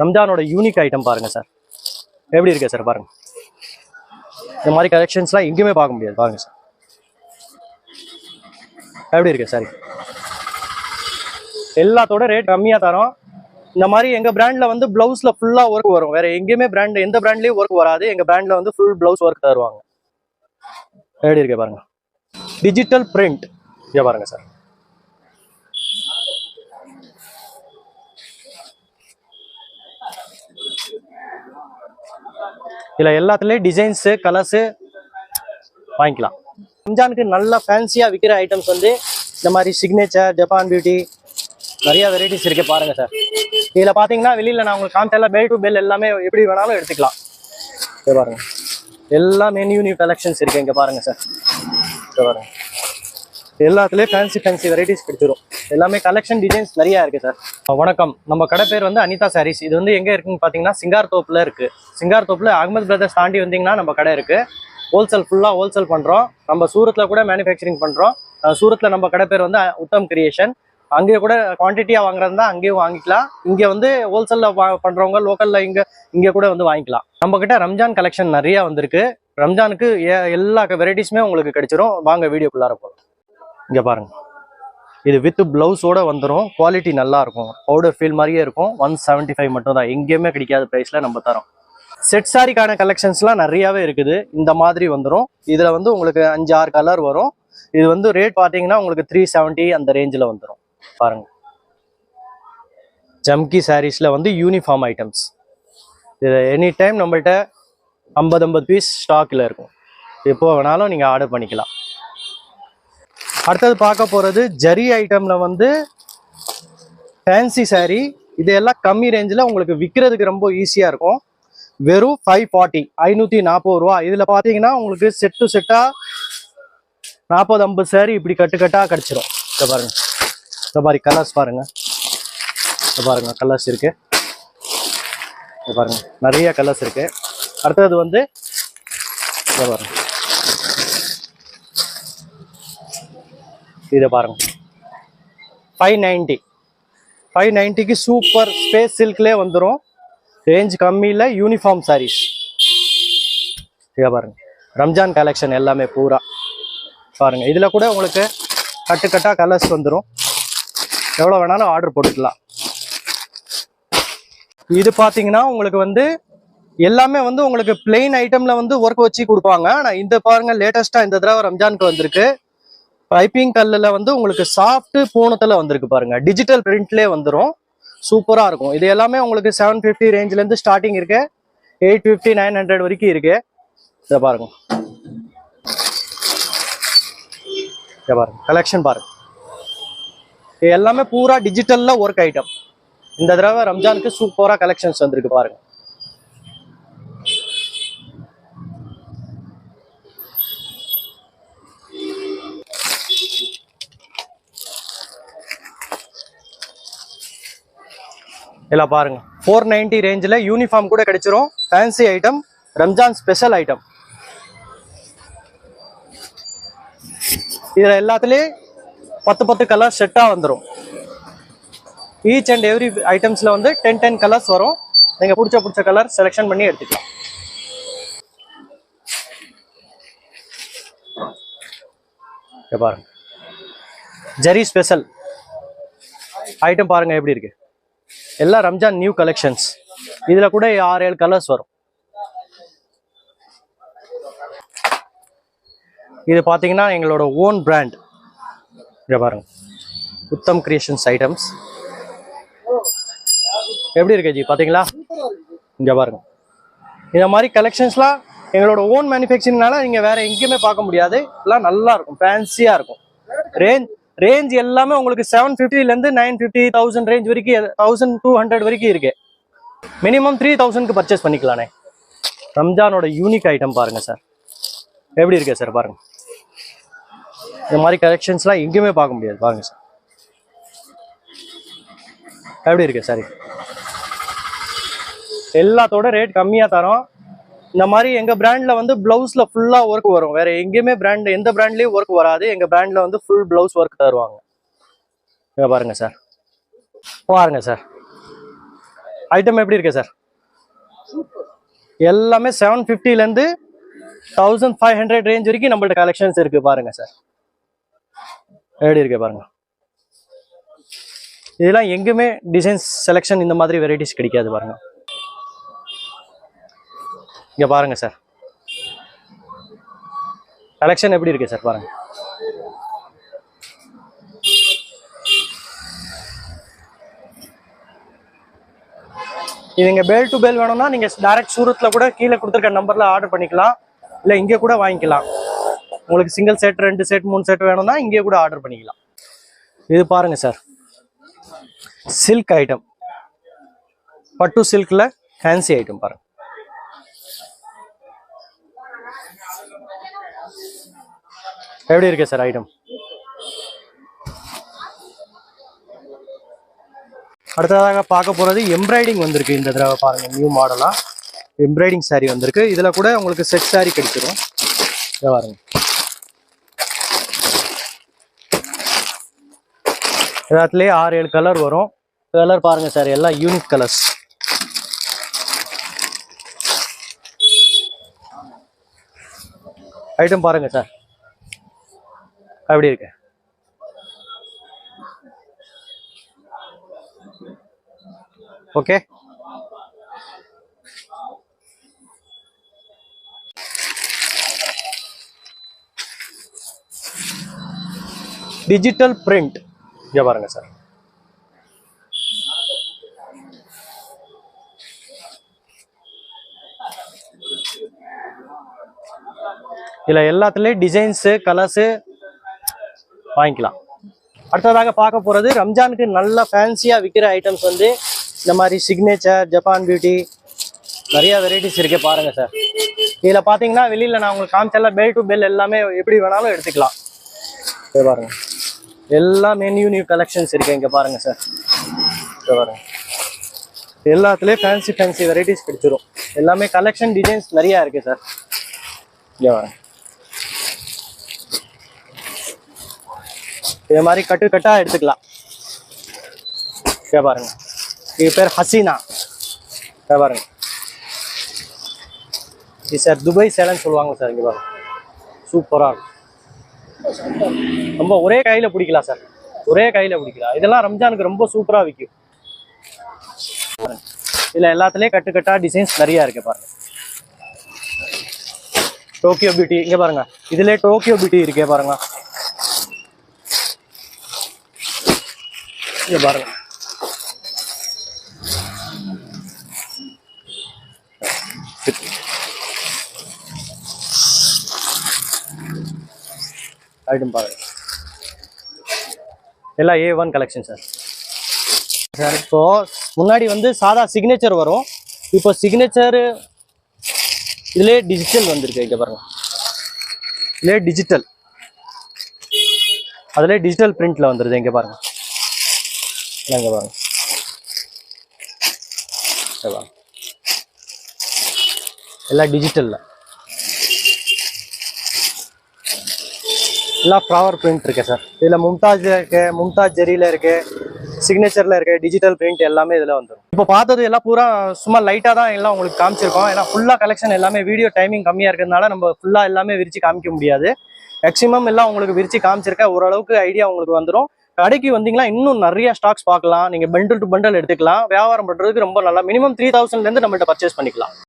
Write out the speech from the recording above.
ரம்ஜானோட unique item பாருங்க sir எப்படி இருக்கு சார் பாருங்க. இந்த மாதிரி கலெக்ஷன்ஸ்லாம் எங்கேயுமே பார்க்க முடியாது. பாருங்க சார் எப்படி இருக்கு சார் எல்லாத்தோட ரேட் கம்மியாக தரோம். இந்த மாதிரி எங்கள் பிராண்டில் வந்து ப்ளவுஸில் ஃபுல்லாக ஒர்க் வரும். வேறு எங்கேயுமே பிராண்ட் எந்த பிராண்ட்லேயும் ஒர்க் வராது. எங்கள் பிராண்டில் வந்து ஃபுல் ப்ளவுஸ் ஒர்க் தருவாங்க. எப்படி இருக்கு பாருங்க. டிஜிட்டல் பிரிண்ட் இங்க பாருங்கள் சார் இதில் எல்லாத்துலேயும் டிசைன்ஸு கலர்ஸு வாங்கிக்கலாம். ரம்ஜானுக்கு நல்ல ஃபேன்சியாக விற்கிற ஐட்டம்ஸ் வந்து இந்த மாதிரி சிக்னேச்சர் ஜப்பான் பியூட்டி நிறையா வெரைட்டிஸ் இருக்குது பாருங்கள் சார் இதில் பார்த்தீங்கன்னா வெளியில் நான் உங்களுக்கு காமிச்சல பெல் டு பெல் எல்லாமே எப்படி வேணாலும் எடுத்துக்கலாம். பாருங்கள் பாருங்க. எல்லா மெனு நியூ கலெக்ஷன்ஸ் இருக்குது இங்கே பாருங்கள் சார் பாருங்கள் எல்லாத்துலேயும் ஃபேன்சி ஃபேன்சி வெரைட்டிஸ் கிடைச்சிரும் எல்லாமே கலெக்ஷன் டிசைன்ஸ் நிறையா இருக்குது சார் வணக்கம். நம்ம கடை பேர் வந்து அனிதா சாரீஸ் இது வந்து எங்கே இருக்குன்னு பார்த்தீங்கன்னா சிங்கார் தோப்பில் இருக்குது சிங்கார் தோப்பில் அகமது பிரதர்ஸ் தாண்டி வந்தீங்கன்னா நம்ம கடை இருக்குது ஹோல்சேல் ஃபுல்லாக ஹோல்சேல் பண்ணுறோம் நம்ம சூரத்தில் கூட மேனுஃபேக்சரிங் பண்ணுறோம் சூரத்தில் நம்ம கடை பேர் வந்து உத்தம் கிரியேஷன் அங்கேயே கூட குவான்டிட்டியாக வாங்குறது தான் அங்கேயும் வாங்கிக்கலாம். இங்கே வந்து ஹோல்சேலில் பண்ணுறவங்க லோக்கலில் இங்கே இங்கே கூட வந்து வாங்கிக்கலாம். நம்மக்கிட்ட ரம்ஜான் கலெக்ஷன் நிறையா வந்திருக்கு. ரம்ஜானுக்கு எ- எல்லா வெரைட்டிஸுமே உங்களுக்கு கிடைச்சிரும். வாங்க வீடியோக்குள்ளார போகலாம் இங்கே பாருங்க. இது வித் பிளவுஸோட வந்துடும் குவாலிட்டி நல்லா இருக்கும் பவுடர் ஃபீல் மாதிரியே இருக்கும். ஒன் செவன்ட்டி ஃபைவ் மட்டும் தான் எங்கேயுமே கிடைக்காத ப்ரைஸில் நம்ம தரோம். செட் சாரிக்கான கலெக்ஷன்ஸ்லாம் நிறையாவே இருக்குது. இந்த மாதிரி வந்துடும் இதில் வந்து உங்களுக்கு அஞ்சு ஆறு கலர் வரும். இது வந்து ரேட் பார்த்தீங்கன்னா உங்களுக்கு த்ரீ செவன்ட்டி அந்த ரேஞ்சில் வந்துடும் பாருங்க. ஜம்கி சாரீஸில் வந்து யூனிஃபார்ம் ஐட்டம்ஸ் இது எனி டைம் நம்மள்கிட்ட ஐம்பது ஐம்பது பீஸ் ஸ்டாக்கில் இருக்கும். எப்போ வேணாலும் நீங்கள் ஆர்டர் பண்ணிக்கலாம். அடுத்தது பார்க்க போகிறது ஜரி ஐட்டமில் வந்து ஃபேன்சி saree. இதெல்லாம் கம்மி ரேஞ்சில் உங்களுக்கு விற்கிறதுக்கு ரொம்ப ஈஸியாக இருக்கும். வெறும் ஃபைவ் ஃபார்ட்டி ஐநூற்றி நாற்பது ரூபா. இதில் பார்த்தீங்கன்னா உங்களுக்கு செட்டு செட்டாக நாற்பது ஐம்பது சாரி இப்படி கட்டு கட்டாக கிடச்சிரும். இதை பாருங்கள் இந்த மாதிரி கலர்ஸ் பாருங்கள் இதை பாருங்கள் கலர்ஸ் இருக்குது இதை பாருங்கள் நிறைய கலர்ஸ் இருக்குது அடுத்தது வந்து இதை பாருங்கள் இதை பாருங்க. ஃபைவ் நைன்ட்டி ஃபைவ் நைன்ட்டிக்கு சூப்பர் ஸ்பேஸ் சில்க்லேயே வந்துடும் ரேஞ்ச் கம்மியில் யூனிஃபார்ம் சாரீஸ் இதை பாருங்க. ரம்ஜான் கலெக்ஷன் எல்லாமே பூரா. பாருங்க இதில் கூட உங்களுக்கு கட்டுக்கட்டாக கலர்ஸ் வந்துடும் எவ்வளோ வேணாலும் ஆர்டர் போட்டுக்கலாம். இது பார்த்தீங்கன்னா உங்களுக்கு வந்து எல்லாமே வந்து உங்களுக்கு பிளெயின் ஐட்டமில் வந்து ஒர்க் வச்சு கொடுப்பாங்க. ஆனால் இந்த பாருங்கள் லேட்டஸ்ட்டாக இந்த தடவை ரம்ஜானுக்கு வந்திருக்கு. பைப்பிங் கல்லில் வந்து உங்களுக்கு சாஃப்ட் பூனத்தில் வந்திருக்கு பாருங்க. டிஜிட்டல் பிரிண்ட்லேயே வந்துடும் சூப்பராக இருக்கும். இது எல்லாமே உங்களுக்கு செவன் ஃபிஃப்டி ரேஞ்சிலேருந்து ஸ்டார்டிங் இருக்கு. எயிட் ஃபிஃப்டி நைன் ஹண்ட்ரட் வரைக்கும் இருக்கு. இதை பாருங்க. இதை பாருங்க. கலெக்ஷன் பாருங்க. எல்லாமே பூரா டிஜிட்டலில் ஒர்க் ஐட்டம் இந்த தடவை ரம்ஜானுக்கு சூப்பராக கலெக்ஷன்ஸ் வந்திருக்கு பாருங்க. இல்லை பாருங்க. ஃபோர் நைன்டி ரேஞ்சில் யூனிஃபார்ம் கூட கிடைச்சிரும். Fancy item Ramzan special item இதில் எல்லாத்துலேயும் பத்து பத்து கலர் செட்டாக வந்துடும் ஈச் அண்ட் எவ்ரி ஐட்டம்ஸில் வந்து டென் டென் கலர்ஸ் வரும். நீங்கள் பிடிச்ச பிடிச்ச கலர் செலெக்ஷன் பண்ணி எடுத்துக்கலாம். பாருங்க. ஜெரி ஸ்பெஷல் ஐட்டம் பாருங்க எப்படி இருக்கு. எல்லாம் ரம்ஜான் நியூ கலெக்ஷன்ஸ் இதுல கூட ஆறு ஏழு கலர்ஸ் வரும். இது பாத்தீங்கன்னா எங்களோட ஓன் பிராண்ட் இங்க பாருங்க. உத்தம் கிரியேஷன்ஸ் ஐட்டம்ஸ் எப்படி இருக்கு ஜி? பாத்தீங்களா? இங்க பாருங்க. இந்த மாதிரி கலெக்ஷன்ஸ்லாம் எங்களோட ஓன் மேனுஃபேக்சரிங்னால நீங்கள் வேற எங்கேயுமே பார்க்க முடியாது. எல்லாம் நல்லா இருக்கும். ஃபேன்சியாக இருக்கும். ரேஞ்ச் ரேஞ்ச் எல்லாமே உங்களுக்கு செவன் ஃபிஃப்டிலேருந்து நைன் ஃபிஃப்டி தௌசண்ட் ரேஞ்ச் வரைக்கும் தௌசண்ட் டூ ஹண்ட்ரட் வரைக்கும் இருக்கு. மினிமம் த்ரீ தௌசண்ட்க்கு பர்ச்சேஸ் பண்ணிக்கலானே. ரம்ஜானோட யூனிக் ஐட்டம் பாருங்க சார் எப்படி இருக்கு சார் பாருங்க. இந்த மாதிரி கலெக்ஷன்ஸ்லாம் எங்கேயுமே பார்க்க முடியாது. பாருங்க சார் எப்படி இருக்கு சாரி எல்லாத்தோட ரேட் கம்மியாக தரோம். இந்த மாதிரி எங்க பிராண்ட்ல வந்து பிளவுஸ்ல ஃபுல்லா ஒர்க் வரும். வேற எங்கேயுமே பிராண்ட் எந்த பிராண்ட்லயும் ஒர்க் வராது. எங்க பிராண்ட்ல வந்து ஃபுல் பிளவுஸ் ஒர்க் தருவாங்க. இங்க பாருங்க சார் பாருங்க சார் ஐட்டம் எப்படி இருக்கு சார் எல்லாமே செவன் ஃபிஃப்டிலேருந்து தௌசண்ட் ஃபைவ் ஹண்ட்ரட் ரேஞ்ச் வரைக்கும் நம்மள்ட்ட கலெக்ஷன்ஸ் இருக்கு பாருங்க சார் எப்படி இருக்கு பாருங்க. இதெல்லாம் எங்குமே டிசைன்ஸ் செலெக்ஷன் இந்த மாதிரி வெரைட்டிஸ் கிடைக்காது பாருங்க. இங்கே பாருங்க சார் கலெக்ஷன் எப்படி இருக்கு சார் பாருங்கள் இது இங்கே பேல் டு பேல் வேணும்னா நீங்கள் டேரெக்ட் சூரத்தில் கூட கீழே கொடுத்துருக்க நம்பரில் ஆர்டர் பண்ணிக்கலாம். இல்லை இங்கே கூட வாங்கிக்கலாம். உங்களுக்கு சிங்கிள் செட் ரெண்டு செட் மூணு செட் வேணும்னா இங்கே கூட ஆர்டர் பண்ணிக்கலாம். இது பாருங்க சார் சில்க் ஐட்டம் பட்டு சில்கில் ஃபேன்சி ஐட்டம் பாருங்கள் எப்படி இருக்கு சார் ஐட்டம் அடுத்ததாக பார்க்க போகிறது எம்ப்ராய்டிங் வந்திருக்கு இந்த தடவை பாருங்கள் நியூ மாடலாக எம்ப்ராய்டிங் சாரீ வந்திருக்கு. இதில் கூட உங்களுக்கு செட் saree கிடைச்சிரும். இதை பாருங்க. எல்லாத்துலேயே ஆறு ஏழு கலர் வரும். கலர் பாருங்கள் சார் எல்லாம் யூனிக் கலர்ஸ் ஐட்டம் பாருங்கள் சார். அப்படி இருக்கு. ஓகே டிஜிட்டல் பிரிண்ட் இங்க பாருங்க சார் இதுல எல்லாத்துலயும் டிசைன்ஸு கலர்ஸு வாங்கிக்கலாம். அடுத்ததாக பார்க்க போகிறது ரம்ஜானுக்கு நல்ல ஃபேன்சியாக விற்கிற ஐட்டம்ஸ் வந்து இந்த மாதிரி சிக்னேச்சர் ஜப்பான் பியூட்டி நிறையா வெரைட்டிஸ் இருக்கு பாருங்கள் சார் இதில் பார்த்தீங்கன்னா வெளியில் நான் உங்களுக்கு காமிச்செல்லாம் பெல் டு பெல் எல்லாமே எப்படி வேணாலும் எடுத்துக்கலாம். இங்க பாருங்கள் எல்லா நியூ நியூ கலெக்ஷன்ஸ் இருக்குது இங்கே பாருங்கள் சார் இங்க பாருங்கள் எல்லாத்துலேயும் ஃபேன்சி ஃபேன்சி வெரைட்டிஸ் கிடைச்சிரும் எல்லாமே கலெக்ஷன் டிசைன்ஸ் நிறையா இருக்குது சார் இங்கே வரேன் இது மாதிரி கட்டு கட்டா எடுத்துக்கலாம். பாருங்க. இது பேர் ஹசீனா. இங்க பாருங்க. இது சார் துபாய் சேலன்னு சொல்லுவாங்க சார் இங்கே பாருங்க. சூப்பரா இருக்கும். ரொம்ப ஒரே கையில் பிடிக்கலாம் சார். ஒரே கையில் பிடிக்கலாம். இதெல்லாம் ரம்ஜானுக்கு ரொம்ப சூப்பராக விற்கும் இதில் எல்லாத்துலேயும் எல்லாத்துலயும் கட்டு டிசைன்ஸ் நிறைய இருக்கு பாருங்க. டோக்கியோ பியூட்டி இங்கே பாருங்க. இதுல டோக்கியோ பியூட்டி இருக்கே பாருங்க. இங்கே பாருங்க. ஐட்டம் பாருங்க. எல்லாம் A one collection sir sir இப்போ முன்னாடி வந்து சாதா சிக்னேச்சர் வரும். இப்போ சிக்னேச்சரு இதுலயே டிஜிட்டல் வந்திருக்கு இங்கே பாருங்க. இதுலயே டிஜிட்டல் அதுலயே டிஜிட்டல் பிரிண்ட்ல வந்துருது இங்கே பாருங்க. இந்தா வாங்க வாங்க எல்லாம் டிஜிட்டலில் எல்லாம் ஃப்ளவர் பிரிண்ட் இருக்கு சார் இதில் மும்தாஜ் இருக்கு மும்தாஜ் ஜெரியில் இருக்கு சிக்னேச்சரில் இருக்கு டிஜிட்டல் பிரிண்ட் எல்லாமே இதில் வந்துடும் இப்போ பார்த்தது எல்லாம் பூரா சும்மா லைட்டாக தான் எல்லாம் உங்களுக்கு காமிச்சிருக்கோம் ஏன்னா ஃபுல்லாக கலெக்ஷன் எல்லாமே வீடியோ டைமிங் கம்மியாக இருக்கிறதுனால நம்ம ஃபுல்லாக எல்லாமே விரிச்சு காமிக்க முடியாது. மேக்ஸிமம் எல்லாம் உங்களுக்கு விரிச்சு காமிச்சிருக்க ஓரளவுக்கு ஐடியா உங்களுக்கு வந்துடும் கடைக்கு வந்தீங்கன்னா இன்னும் நிறைய ஸ்டாக்ஸ் பார்க்கலாம். நீங்க பண்டில் டு பண்டல் எடுத்துக்கலாம். வியாபாரம் பண்றதுக்கு ரொம்ப நல்லா. மினிமம் த்ரீ தௌசண்ட்ல இருந்து நம்மள்ட்ட பர்ச்சேஸ் பண்ணிக்கலாம்.